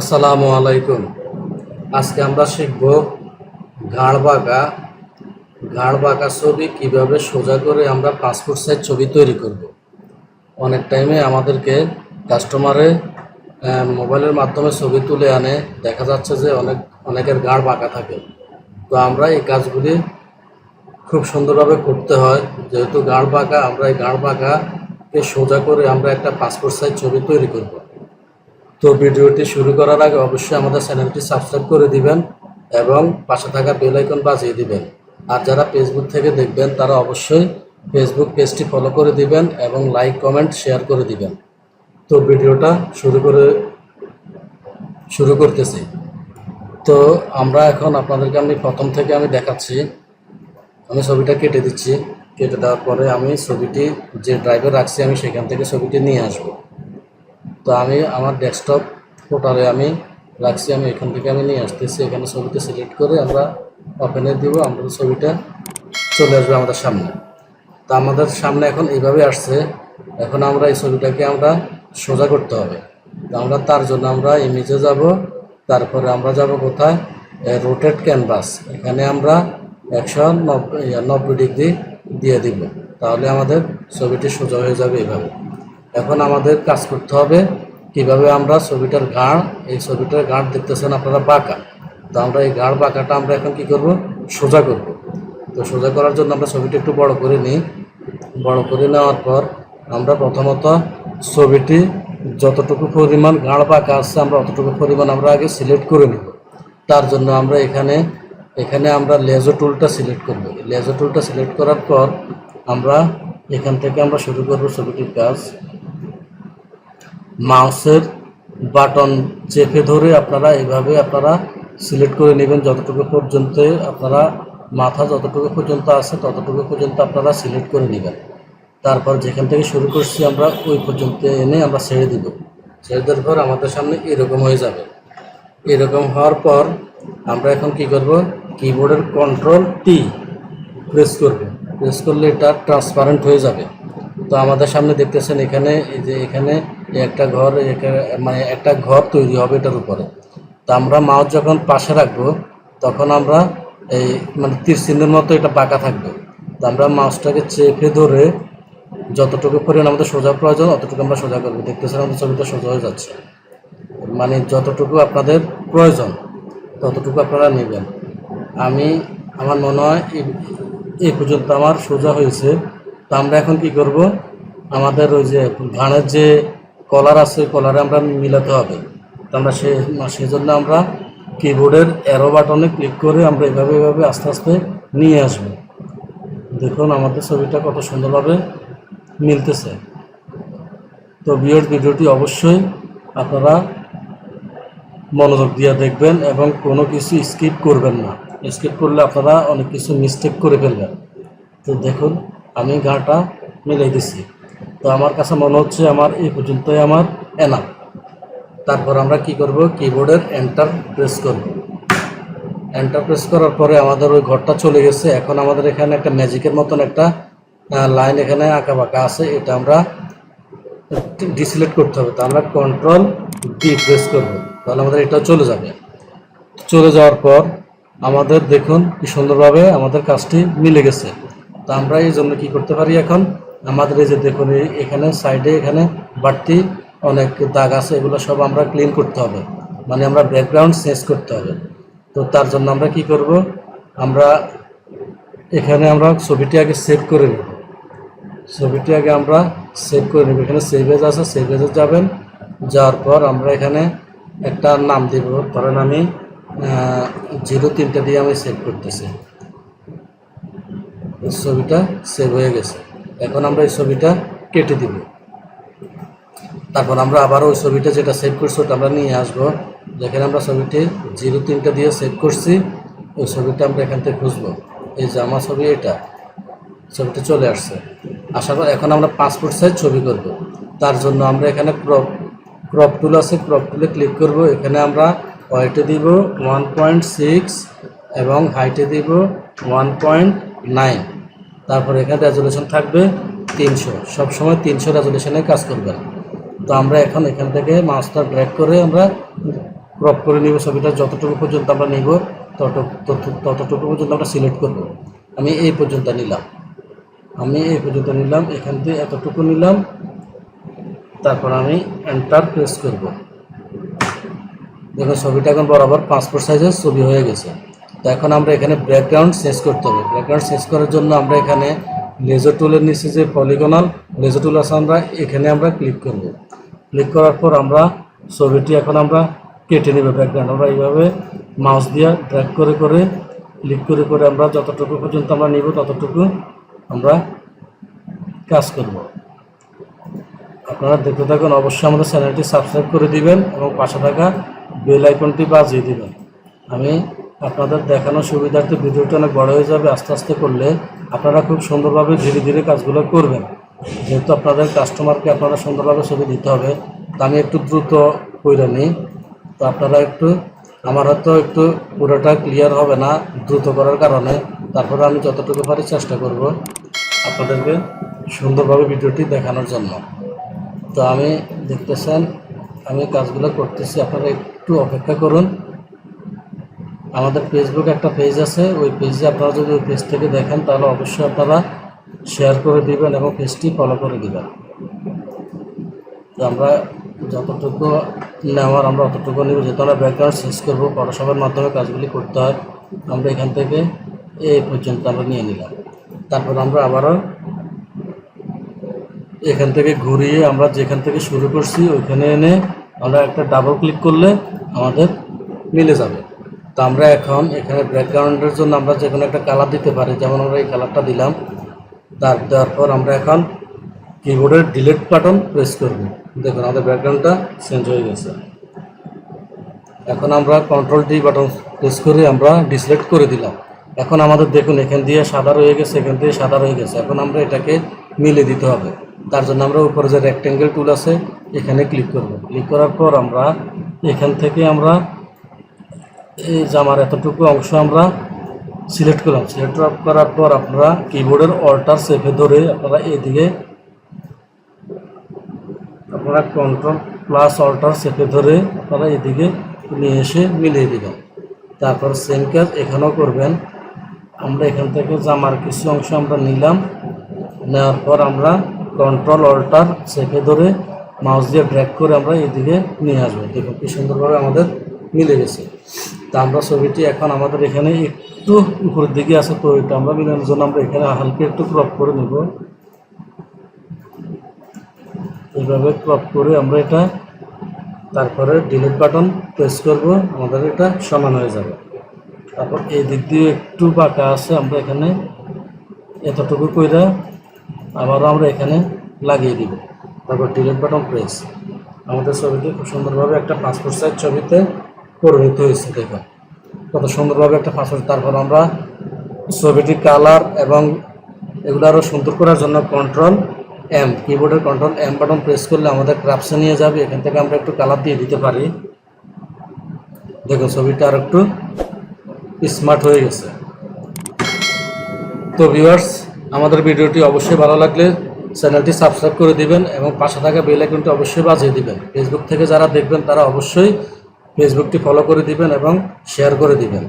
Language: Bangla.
আসসালামু আলাইকুম। আজকে আমরা শিখব ঘাড় বাঁকা ঘাড় বাঁকা ছবি কীভাবে সোজা করে আমরা পাসপোর্ট সাইজ ছবি তৈরি করব। অনেক টাইমে আমাদেরকে কাস্টমারে মোবাইলের মাধ্যমে ছবি তুলে আনে। দেখা যাচ্ছে যে অনেক, অনেকের গাড় বাঁকা থাকে। তো আমরা এই কাজগুলি খুব সুন্দরভাবে করতে হয়। যেহেতু গাড় বাঁকা আমরা এই গাড় বাঁকাকে সোজা করে আমরা একটা পাসপোর্ট সাইজ ছবি তৈরি করব। তো ভিডিওটি শুরু করার আগে অবশ্যই আমাদের চ্যানেলটি সাবস্ক্রাইব করে দিবেন এবং পাশে থাকা বেল আইকন বাজিয়ে দিবেন। আর যারা ফেসবুক থেকে দেখবেন, তারা অবশ্যই ফেসবুক পেজটি ফলো করে দিবেন এবং লাইক কমেন্ট শেয়ার করে দিবেন। তো ভিডিওটা শুরু করে, শুরু করতেছি। তো আমরা এখন আপনাদেরকে আমি প্রথম থেকে আমি দেখাচ্ছি। আমি ছবিটা কেটে দিচ্ছি। কেটে দেওয়ার পরে আমি ছবিটি যে ড্রাইভে রাখছি, আমি সেখান থেকে ছবিটি নিয়ে আসব। তো আমি আমার ডেস্কটপ পোর্টালে আমি রাখছি, আমি এখান থেকে আমি নিয়ে আসতেছি। এখানে ছবিটা সিলেক্ট করে আমরা ওপেনে দিব, আমাদের ছবিটা চলে আসবে আমাদের সামনে। তো আমাদের সামনে এখন এইভাবে আসছে, এখন আমরা এই ছবিটাকে আমরা সোজা করতে হবে। তো আমরা তার জন্য আমরা ইমেজে যাব, তারপরে আমরা যাব কোথায়? রোটেট ক্যানভাস এখানে আমরা একশো নব্বই ডিগ্রি দিয়ে দিব। তাহলে আমাদের ছবিটি সোজা হয়ে যাবে এইভাবে। এখন আমাদের কাজ করতে হবে কীভাবে আমরা ছবিটার গাঁড়, এই ছবিটার গাঁড় দেখতেছেন আপনারা বাঁকা। তো আমরা এই গাঁড় বাঁকাটা আমরা এখন কি করব? সোজা করব। তো সোজা করার জন্য আমরা ছবিটা একটু বড় করে নিই। বড় করে নেওয়ার পর আমরা প্রথমত ছবিটি যতটুকু পরিমাণ গাঁড় বাঁকা আছে আমরা অতটুকু পরিমাণ আমরা আগে সিলেক্ট করে নেব। তার জন্য আমরা এখানে এখানে আমরা লেজো টুলটা সিলেক্ট করব। লেজো টুলটা সিলেক্ট করার পর আমরা এখান থেকে আমরা শুরু করব ছবিটির কাজ। মাউসের বাটন চেপে ধরে আপনারা এভাবে আপনারা সিলেক্ট করে নেবেন। যতটুকু পর্যন্ত আপনারা মাথা যতটুকু পর্যন্ত আছে ততটুকু পর্যন্ত আপনারা সিলেক্ট করে নেবেন। তারপর যেখান থেকে শুরু করছি আমরা, ওই পর্যন্ত এনে আমরা ছেড়ে দিব। ছেড়ে দেওয়ার পর আমাদের সামনে এরকম হয়ে যাবে। এরকম হওয়ার পর আমরা এখন কি করব? কিবোর্ডের কন্ট্রোল টি প্রেস করব। প্রেস করলে এটা ট্রান্সপারেন্ট হয়ে যাবে। তো আমাদের সামনে দেখতেছেন এখানে, এই যে এখানে একটা ঘর মানে একটা ঘর তৈরি হবে এটার উপরে। তো আমরা মাছ যখন পাশে রাখব, তখন আমরা এই মানে তীর মতো এটা বাঁকা থাকবে। তো আমরা মাছটাকে চেপে ধরে যতটুকু পরিমাণ আমাদের সোজা প্রয়োজন, অতটুকু আমরা সোজা করব। দেখতেছেন আমাদের ছবিটা সোজা হয়ে যাচ্ছে। মানে যতটুকু আপনাদের প্রয়োজন, ততটুকু আপনারা নেবেন। আমি, আমার মনে হয় এই পর্যন্ত আমার সোজা হয়েছে। তো আমরা এখন কি করব? আমাদের ওই যে ধানের যে কলার আছে কলারে আমরা মিলাতে হবে। তো আমরা সে সেই জন্য আমরা কিবোর্ডের অ্যারো বাটনে ক্লিক করে আমরা এভাবে এভাবে আস্তে আস্তে নিয়ে আসব। দেখুন, আমাদের ছবিটা কত সুন্দরভাবে মিলতেছে। তো বিয়ের ভিডিওটি অবশ্যই আপনারা মনোযোগ দিয়ে দেখবেন এবং কোনো কিছু স্কিপ করবেন না। স্কিপ করলে আপনারা অনেক কিছু মিস্টেক করে ফেলবেন। তো দেখুন আমি গাটা মিলাই দিছি। তো আমার কাছে মনে হচ্ছে আমার এই পর্যন্তই আমার এনাফ তারপর আমরা কি করব? কিবোর্ডের এন্টার প্রেস করব। এন্টার প্রেস করার পরে আমাদের ওই ঘরটা চলে গেছে। এখন আমাদের এখানে একটা ম্যাজিকের মতন একটা লাইন এখানে আঁকা বাঁকা আছে। এটা আমরা ডিসিলেক্ট করতে হবে। তো আমরা কন্ট্রোল ডি প্রেস করব। তাহলে আমাদের এটা চলে যাবে। চলে যাওয়ার পর আমাদের দেখুন কি সুন্দরভাবে আমাদের কাজটি মিলে গেছে। তো আমরা এই জন্য কি করতে পারি এখন? আমাদের এই যে দেখুন এখানে সাইডে এখানে বাড়তি অনেক দাগ আছে, এগুলো সব আমরা ক্লিন করতে হবে। মানে আমরা ব্যাকগ্রাউন্ড চেঞ্জ করতে হবে। তো তার জন্য আমরা কি করব? আমরা এখানে আমরা ছবিটি আগে সেভ করে নেব। ছবিটি আগে আমরা সেভ করে নেব। এখানে সেভেজ আছে সেভেজে যাবেন। যাওয়ার পর আমরা এখানে একটা নাম দিব। ধরেন আমি জিরো তিনটা দিয়ে আমি সেভ করতেছি। ছবিটা সেভ হয়ে গেছে। এখন আমরা এই ছবিটা কেটে দিব। তারপর আমরা আবার ওই ছবিটা যেটা সেভ করছি ওটা আমরা নিয়ে আসব। যেখানে আমরা ছবিটি জিরো তিনটা দিয়ে সেভ করছি। ওই ছবিটা আমরা এখান থেকে খুঁজবো। এই আমার ছবি এটা, ছবিটা চলে আসছে। আসার পর এখন আমরা পাসপোর্ট সাইজ ছবি করব। তার জন্য আমরা এখানে ক্রপ ক্রপ টুল আছে ক্রপ টুলে ক্লিক করব। এখানে আমরা ওয়াইটে দিব ওয়ান পয়েন্ট সিক্স এবং হাইটে দিব ওয়ান পয়েন্ট নাইন তারপর এখানে রেজলিউশন থাকবে তিনশো। সবসময় তিনশো রেজলিউশনে কাজ করবেন তো আমরা এখন এখান থেকে মাছটা ড্র্যাগ করে আমরা ক্রপ করে নিব ছবিটা। যতটুকু পর্যন্ত আমরা নিব, তত- তত- ততটুকু পর্যন্ত আমরা সিলেক্ট করব। আমি এই পর্যন্ত নিলাম। আমি এই পর্যন্ত নিলাম, এখান থেকে এতটুকু নিলাম। তারপর আমি এন্টার প্রেস করব। দেখুন ছবিটা এখন বরাবর পাসপোর্ট সাইজের ছবি হয়ে গেছে। তো এখন আমরা এখানে ব্যাকগ্রাউন্ড চেঞ্জ করতে হবে। ব্যাকগ্রাউন্ড চেঞ্জ করার জন্য আমরা এখানে লেজার টুলের নিচে যে পলিগনাল লেজার টুল আছে, আমরা এখানে আমরা ক্লিক করব। ক্লিক করার পর আমরা ছবিটি এখন আমরা কেটে নেব ব্যাকগ্রাউন্ড আমরা এইভাবে মাউস দিয়ে ড্র্যাগ করে করে ক্লিক করে করে আমরা যতটুকু পর্যন্ত আমরা নিব, ততটুকু আমরা কাজ করব। আপনারা দেখতে থাকুন, অবশ্যই আমাদের চ্যানেলটি সাবস্ক্রাইব করে দিবেন এবং পাশে থাকা বেল আইকনটি বাজিয়ে দিবেন। আমি আপনাদের দেখানোর সুবিধার্থে ভিডিওটা অনেক বড় হয়ে যাবে, আস্তে আস্তে করলে আপনারা খুব সুন্দরভাবে ধীরে ধীরে কাজগুলো করবেন। যেহেতু আপনাদের কাস্টমারকে আপনারা সুন্দরভাবে ছবি দিতে হবে, তা আমি একটু দ্রুত করে নিই। তো আপনারা একটু, আমার হয়তো একটু পুরোটা ক্লিয়ার হবে না দ্রুত করার কারণে, তারপরে আমি যতটুকু পারি চেষ্টা করব আপনাদেরকে সুন্দরভাবে ভিডিওটি দেখানোর জন্য। তো আমি দেখতেছেন, আমি কাজগুলো করতেছি, আপনারা একটু অপেক্ষা করুন। আমাদের ফেসবুক একটা পেজ আছে, ওই পেজে আপনারা যদি ওই পেজ থেকে দেখেন, তাহলে অবশ্যই আপনারা শেয়ার করে দিবেন এবং পেজটি ফলো করে দিবেন। আমরা যতটুকু নেওয়ার, আমরা অতটুকু নেব। যেহেতু আমরা ব্যাকগ্রাউন্ড শেষ করব ফটোশপের মাধ্যমে কাজগুলি করতে হয়, আমরা এখান থেকে এই পর্যন্ত আমরা নিয়ে নিলাম। তারপর আমরা আবারও এখান থেকে ঘুরিয়ে আমরা যেখান থেকে শুরু করছি, ওইখানে এনে আমরা একটা ডাবল ক্লিক করলে আমাদের মিলে যাবে। তো আমরা এখন এখানে ব্যাকগ্রাউন্ডের জন্য আমরা যে কোনো একটা কালার দিতে পারি। যেমন আমরা এই কালারটা দিলাম, তার দেওয়ার পর আমরা এখন কিবোর্ডের ডিলিট বাটন প্রেস করব। দেখুন, আমাদের ব্যাকগ্রাউন্ডটা চেঞ্জ হয়ে গেছে। এখন আমরা কন্ট্রোল ডি বাটন প্রেস করে আমরা ডিসলেক্ট করে দিলাম। এখন আমাদের দেখুন, এখান দিয়ে সাদা রয়ে গেছে, এখান দিয়ে সাদা রয়ে গেছে। এখন আমরা এটাকে মিলে দিতে হবে। তার জন্য আমরা উপরে যে রেক্টেঙ্গেল টুল আছে, এখানে ক্লিক করব। ক্লিক করার পর আমরা এখান থেকে আমরা এই জামার এতটুকু অংশ আমরা সিলেক্ট করলাম। সিলেক্ট করার পর আপনারা কিবোর্ডের অল্টার সেফে ধরে আপনারা এদিকে আপনারা কন্ট্রোল প্লাস অল্টার চেপে ধরে আপনারা এদিকে নিয়ে এসে মিলিয়ে দেবেন। তারপর সেম কাজ এখানেও করবেন। আমরা এখান থেকে জামার কিছু অংশ আমরা নিলাম, নেওয়ার পর আমরা কন্ট্রোল অল্টার চেপে ধরে মাউস দিয়ে ড্র্যাক করে আমরা এদিকে নিয়ে আসব। দেখুন কি সুন্দরভাবে আমাদের মিলে গেছে। তা আমরা ছবিটি এখন আমাদের এখানে একটু উপরের দিকে আছে, তো এটা আমরা মিলানোর জন্য আমরা এখানে হালকা একটু ক্রপ করে নেব। এইভাবে ক্রপ করে আমরা এটা তারপরে ডিলিট বাটন প্রেস করব, আমাদের এটা সমান হয়ে যাবে। তারপর এই দিক দিয়ে একটু বাঁকা আছে, আমরা এখানে এতটুকু কইরা আবারও আমরা এখানে লাগিয়ে দিব। তারপর ডিলিট বাটন প্রেস আমাদের ছবিটি খুব সুন্দরভাবে একটা পাসপোর্ট সাইজ ছবিতে পরিণত হয়েছে দেখুন। কত সুন্দরভাবে একটা পাসপোর্ট তারপর আমরা ছবিটির কালার এবং এগুলো আরও সুন্দর করার জন্য কন্ট্রোল এম কিবোর্ডের কন্ট্রোল এম বাটন প্রেস করলে আমাদের ক্রাফসে নিয়ে যাবে। এখান থেকে আমরা একটু কালার দিয়ে দিতে পারি। দেখুন, ছবিটা আর একটু স্মার্ট হয়ে গেছে। তো ভিউয়ার্স আমাদের ভিডিওটি অবশ্যই ভালো লাগলে চ্যানেলটি সাবস্ক্রাইব করে দিবেন এবং পাশে থাকা বেল আইকনটি অবশ্যই বাজিয়ে দিবেন। ফেসবুক থেকে যারা দেখবেন, তারা অবশ্যই ফেসবুকটি ফলো করে দিবেন এবং শেয়ার করে দিবেন।